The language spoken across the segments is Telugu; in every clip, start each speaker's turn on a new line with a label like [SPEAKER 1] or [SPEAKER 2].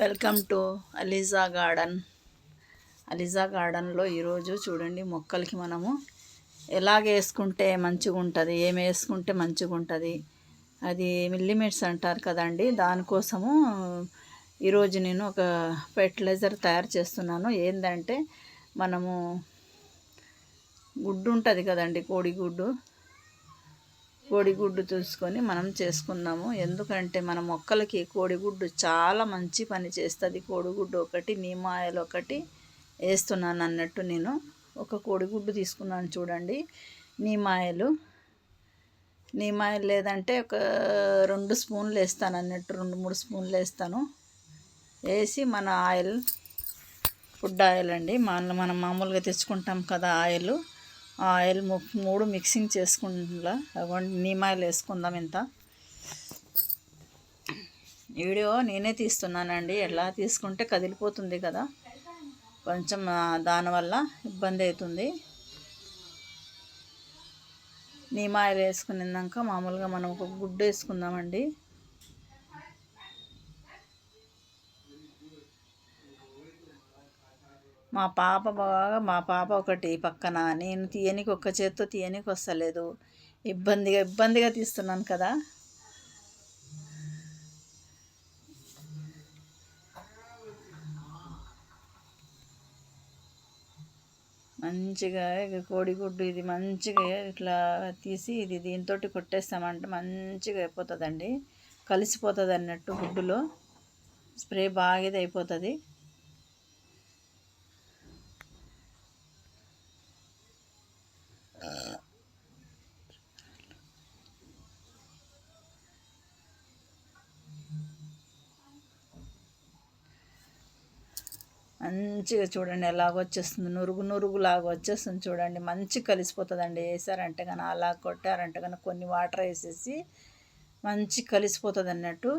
[SPEAKER 1] Welcome to Aliza garden. Aliza గార్డెన్లో ఈరోజు చూడండి మొక్కలకి మనము ఎలాగ వేసుకుంటే మంచిగా ఉంటుంది ఏమి వేసుకుంటే మంచిగా ఉంటుంది అది మిల్లీమీటర్స్ అంటారు కదండి. దానికోసము ఈరోజు నేను ఒక ఫెర్టిలైజర్ తయారు చేస్తున్నాను. ఏంటంటే మనము గుడ్డు ఉంటుంది కదండి కోడిగుడ్డు. కోడిగుడ్డు చూసుకొని మనం చేసుకున్నాము ఎందుకంటే మన మొక్కలకి కోడిగుడ్డు చాలా మంచి పని చేస్తుంది. కోడిగుడ్డు ఒకటి నీమాయలు ఒకటి వేస్తున్నాను అన్నట్టు నేను. ఒక కోడిగుడ్డు తీసుకున్నాను చూడండి. నీమాయలు నీమాయలు లేదంటే ఒక రెండు స్పూన్లు వేస్తాను అన్నట్టు రెండు మూడు స్పూన్లు వేస్తాను. వేసి మన ఆయిల్ ఫుడ్ ఆయిల్ అండి. మన మనం మామూలుగా తెచ్చుకుంటాం కదా ఆయిల్. ఆయిల్ మూడు మిక్సింగ్ చేసుకుంటా. నీమాయిల్ వేసుకుందాం ఇంత. వీడియో నేనే తీస్తున్నానండి. ఎలా తీసుకుంటే కదిలిపోతుంది కదా. కొంచెం దానివల్ల ఇబ్బంది అవుతుంది. నీమాయిల్ వేసుకున్నాక మామూలుగా మనం ఒక గుడ్డు వేసుకుందామండి. మా పాప బాగా మా పాప ఒకటి పక్కన. నేను తీయనికి ఒక్క చేత్తో తీయనికి వస్తలేదు. ఇబ్బందిగా ఇబ్బందిగా తీస్తున్నాను కదా. మంచిగా కోడిగుడ్డు ఇది మంచిగా ఇట్లా తీసి ఇది దీంతో కొట్టేస్తామంటే మంచిగా అయిపోతుందండి. కలిసిపోతుంది అన్నట్టు గుడ్డులో. స్ప్రే బాగా ఇది అయిపోతుంది మంచిగా చూడండి ఎలాగ వచ్చేస్తుంది. నురుగు నురుగు లాగా వచ్చేస్తుంది చూడండి. మంచి కలిసిపోతుందండి. వేసారంటే కానీ అలా కొట్టారంటే కానీ కొన్ని వాటర్ వేసేసి మంచి కలిసిపోతుంది అన్నట్టు.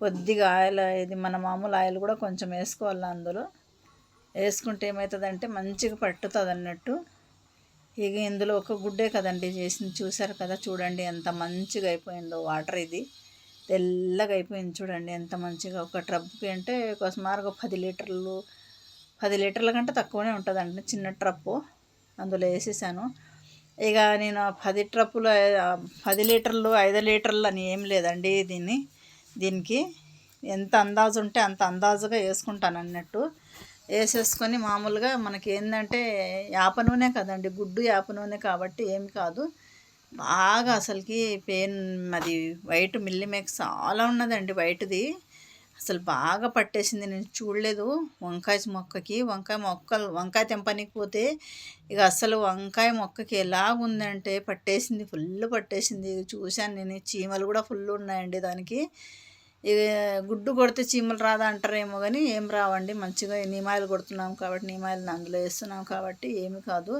[SPEAKER 1] కొద్దిగా ఆయిల్ ఇది మన మామూలు ఆయిల్ కూడా కొంచెం వేసుకోవాలి అందులో. వేసుకుంటే ఏమవుతుందంటే మంచిగా పట్టుతుంది అన్నట్టు. ఇక ఇందులో ఒక గుడ్డే కదండి చేసింది. చూసారు కదా చూడండి ఎంత మంచిగా అయిపోయిందో వాటర్ ఇది. తెల్లగా అయిపోయింది చూడండి ఎంత మంచిగా. ఒక ట్రబ్కి అంటే సుమారుగా పది లీటర్లు పది లీటర్ల కంటే తక్కువనే ఉంటుందండి చిన్న ట్రప్పు అందులో వేసేసాను. ఇక నేను పది ట్రప్పులు పది లీటర్లు ఐదు లీటర్లు అని ఏం లేదండి దీన్ని దీనికి. ఎంత అందాజు ఉంటే అంత అందాజుగా వేసుకుంటాను అన్నట్టు. వేసేసుకొని మామూలుగా మనకి ఏంటంటే యాప నూనె కదండి గుడ్డు యాప నూనె కాబట్టి ఏమి కాదు. బాగా అసలుకి పెయిన్ అది వైట్ మిల్లిమేక్స్ చాలా ఉన్నదండి వైట్ది. అసలు బాగా పట్టేసింది. నేను చూడలేదు. వంకాయ మొక్కకి వంకాయ మొక్కలు వంకాయ తెంపనికి పోతే ఇక అసలు వంకాయ మొక్కకి ఎలాగుందంటే పట్టేసింది. ఫుల్ పట్టేసింది. చూశాను నేను. చీమలు కూడా ఫుల్ ఉన్నాయండి దానికి. ఇక గుడ్డు కొడితే చీమలు రాదా అంటారేమో కానీ ఏం రావండి. మంచిగా నీమాయిలు కొడుతున్నాం కాబట్టి నీమాయిలు అందులో వేస్తున్నాం కాబట్టి ఏమి కాదు.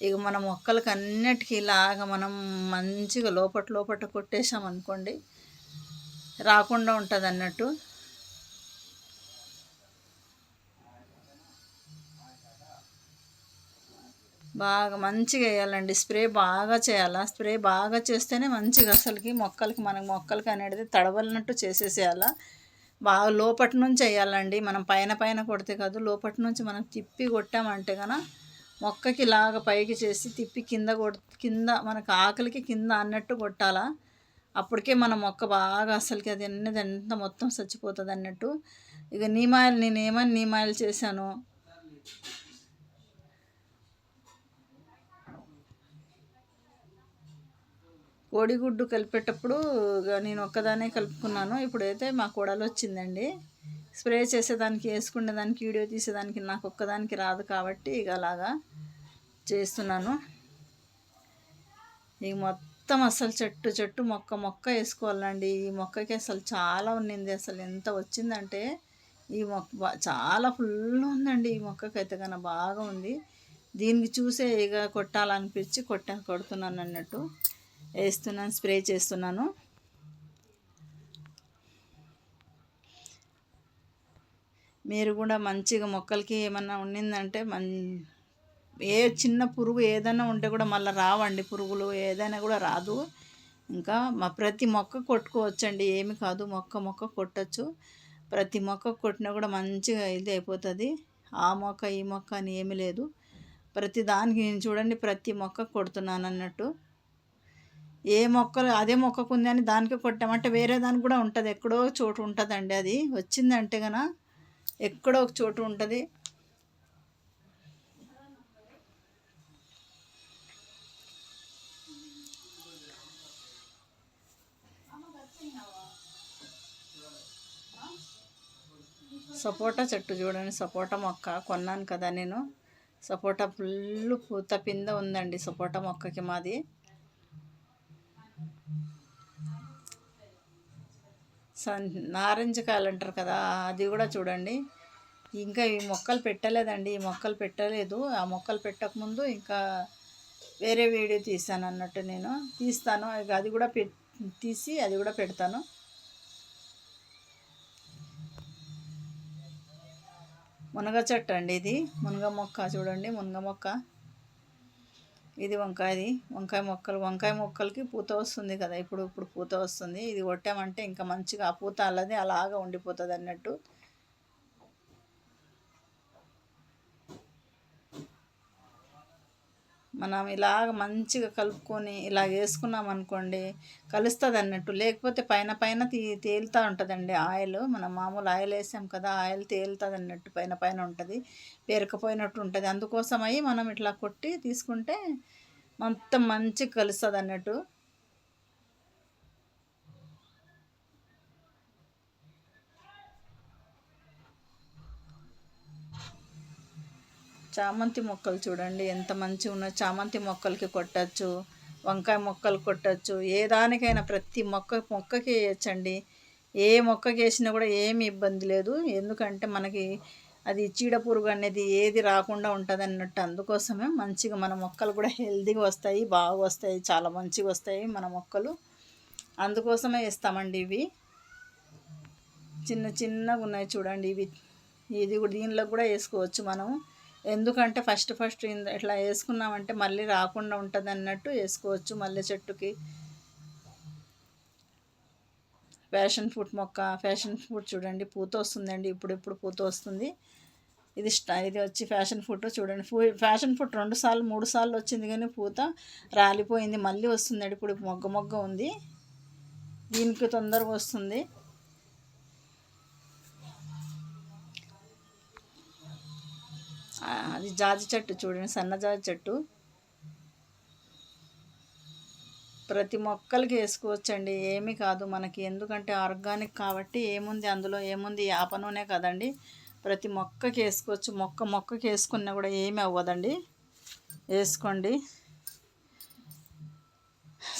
[SPEAKER 1] ఇక మన మొక్కలకి అన్నిటికీ ఇలాగ మనం మంచిగా లోపట లోపట కొట్టేసాం అనుకోండి రాకుండా ఉంటుంది అన్నట్టు బాగా మంచిగా వేయాలండి. స్ప్రే బాగా చేయాలి? స్ప్రే బాగా చేస్తేనే మంచిగా అసలుకి మొక్కలకి మనకి మొక్కలకి అనేది తడవలనట్టు చేసేసేయాలా? బాగా లోపటి నుంచి వేయాలండి. మనం పైన పైన కొడితే కాదు లోపటి నుంచి మనం తిప్పి కొట్టామంటే కన మొక్కకి లాగా పైకి చేసి తిప్పి కింద కొట్ కింద మనకు ఆకలికి కింద అన్నట్టు కొట్టాలా? అప్పటికే మన మొక్క బాగా అసలుకి అది అన్నది ఎంత మొత్తం చచ్చిపోతుంది అన్నట్టు ఇక నీమాయిల్ నేను ఏమని నీమాయిల్ చేశాను? కోడిగుడ్డు కలిపేటప్పుడు నేను ఒక్కదానే కలుపుకున్నాను. ఇప్పుడైతే మా కోడలు వచ్చిందండి. స్ప్రే చేసేదానికి వేసుకునే దానికి వీడియో తీసేదానికి నాకు ఒక్కదానికి రాదు కాబట్టి ఇక అలాగా చేస్తున్నాను. ఇక మొత్తం అసలు చెట్టు చెట్టు మొక్క మొక్క వేసుకోవాలండి. ఈ మొక్కకి అసలు చాలా ఉన్నింది. అసలు ఎంత వచ్చిందంటే ఈ మొక్క చాలా ఫుల్ ఉందండి. ఈ మొక్కకైతే కన్నా బాగా ఉంది. దీనికి చూసే ఇక కొట్టాలనిపించి కొట్టా కొడుతున్నాను అన్నట్టు వేస్తున్నాను స్ప్రే చేస్తున్నాను. మీరు కూడా మంచిగా మొక్కలకి ఏమన్నా ఉండిందంటే మన్ ఏ చిన్న పురుగు ఏదైనా ఉంటే కూడా మళ్ళీ రావండి. పురుగులు ఏదైనా కూడా రాదు. ఇంకా మా ప్రతి మొక్క కొట్టుకోవచ్చండి. ఏమి కాదు. మొక్క మొక్క కొట్టచ్చు. ప్రతి మొక్క కొట్టినా కూడా మంచిగా ఇది అయిపోతుంది. ఆ మొక్క ఈ మొక్క అని ఏమీ లేదు. ప్రతి దానికి నేను చూడండి ప్రతి మొక్క కొడుతున్నాను అన్నట్టు. ఏ మొక్కలు అదే మొక్కకు ఉంది అని దానికి కొట్టామంటే వేరే దానికి కూడా ఉంటుంది. ఎక్కడో చోటు ఉంటుందండి అది. వచ్చిందంటే గన ఎక్కడో ఒక చోటు ఉంటుంది. సపోటా చెట్టు చూడండి. సపోటా మొక్క కొన్నాను కదా నేను. సపోటా ఫుల్ పూత పింద ఉందండి సపోటా మొక్కకి మాది. సన్ నారింజ కాయలు అంటారు కదా అది కూడా చూడండి. ఇంకా ఈ మొక్కలు పెట్టలేదండి ఈ మొక్కలు పెట్టలేదు. ఆ మొక్కలు పెట్టకముందు ఇంకా వేరే వీడియో తీసాను అన్నట్టు నేను. తీస్తాను ఇక అది కూడా పె తీసి అది కూడా పెడతాను. మునగ చెట్టు అండి ఇది మునగ మొక్క చూడండి మునగ మొక్క. ఇది వంకాయది. వంకాయ మొక్కలు వంకాయ మొక్కలకి పూత వస్తుంది కదా. ఇప్పుడు ఇప్పుడు పూత వస్తుంది. ఇది కొట్టామంటే ఇంకా మంచిగా ఆ పూత అల్లది అలాగా ఉండిపోతుంది అన్నట్టు మనం ఇలాగ మంచిగా కలుపుకొని ఇలా వేసుకున్నాం అనుకోండి కలుస్తుంది అన్నట్టు. లేకపోతే పైన పైన తీ తేలుతూ ఉంటుందండి ఆయిల్. మనం మామూలు ఆయిల్ వేసాం కదా ఆయిల్ తేలుతుంది అన్నట్టు పైన పైన ఉంటుంది పేరకపోయినట్టు ఉంటుంది. అందుకోసమై మనం ఇట్లా కొట్టి తీసుకుంటే మొత్తం మంచిగా కలుస్తుంది అన్నట్టు. చామంతి మొక్కలు చూడండి. ఎంత మంచిగా ఉన్నాయో. చామంతి మొక్కలకి కొట్టచ్చు వంకాయ మొక్కలు కొట్టచ్చు. ఏ దానికైనా ప్రతి మొక్క మొక్కకి వేయచ్చండి. ఏ మొక్కకి వేసినా కూడా ఏమి ఇబ్బంది లేదు. ఎందుకంటే మనకి అది చీడ పురుగు అనేది ఏది రాకుండా ఉంటుంది అన్నట్టు. అందుకోసమే మంచిగా మన మొక్కలు కూడా హెల్తీగా వస్తాయి బాగా వస్తాయి చాలా మంచిగా వస్తాయి మన మొక్కలు. అందుకోసమే వేస్తామండి ఇవి. చిన్న చిన్నగా ఉన్నాయి చూడండి ఇవి. ఇది కూడా దీనిలో కూడా వేసుకోవచ్చు మనం. ఎందుకంటే ఫస్ట్ ఫస్ట్ ఇట్లా వేసుకున్నామంటే మళ్ళీ రాకుండా ఉంటుంది అన్నట్టు వేసుకోవచ్చు మల్లె చెట్టుకి. ఫ్యాషన్ ఫ్రూట్ మొక్క ఫ్యాషన్ ఫ్రూట్ చూడండి పూత వస్తుందండి ఇప్పుడు ఇప్పుడు పూత వస్తుంది. ఇది ఇది వచ్చి ఫ్యాషన్ ఫ్రూట్ చూడండి. ఫూ ఫ్యాషన్ ఫ్రూట్ రెండు సార్లు మూడు సార్లు వచ్చింది కానీ పూత రాలిపోయింది మళ్ళీ వస్తుందండి ఇప్పుడు మొగ్గ మొగ్గ ఉంది. దీనికి తొందరగా వస్తుంది. అది జాజి చెట్టు చూడండి సన్న జాజి చెట్టు. ప్రతి మొక్కలకి వేసుకోవచ్చండి ఏమీ కాదు మనకి. ఎందుకంటే ఆర్గానిక్ కాబట్టి ఏముంది అందులో ఏముంది యాప నూనె కదండి. ప్రతి మొక్కకి వేసుకోవచ్చు మొక్క మొక్కకి వేసుకున్నా కూడా ఏమి అవ్వదండి. వేసుకోండి.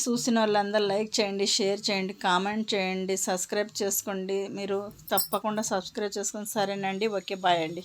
[SPEAKER 1] చూసిన వాళ్ళందరూ లైక్ చేయండి షేర్ చేయండి కామెంట్ చేయండి సబ్స్క్రైబ్ చేసుకోండి. మీరు తప్పకుండా సబ్స్క్రైబ్ చేసుకుని సరేనండి ఓకే బాయ్ అండి.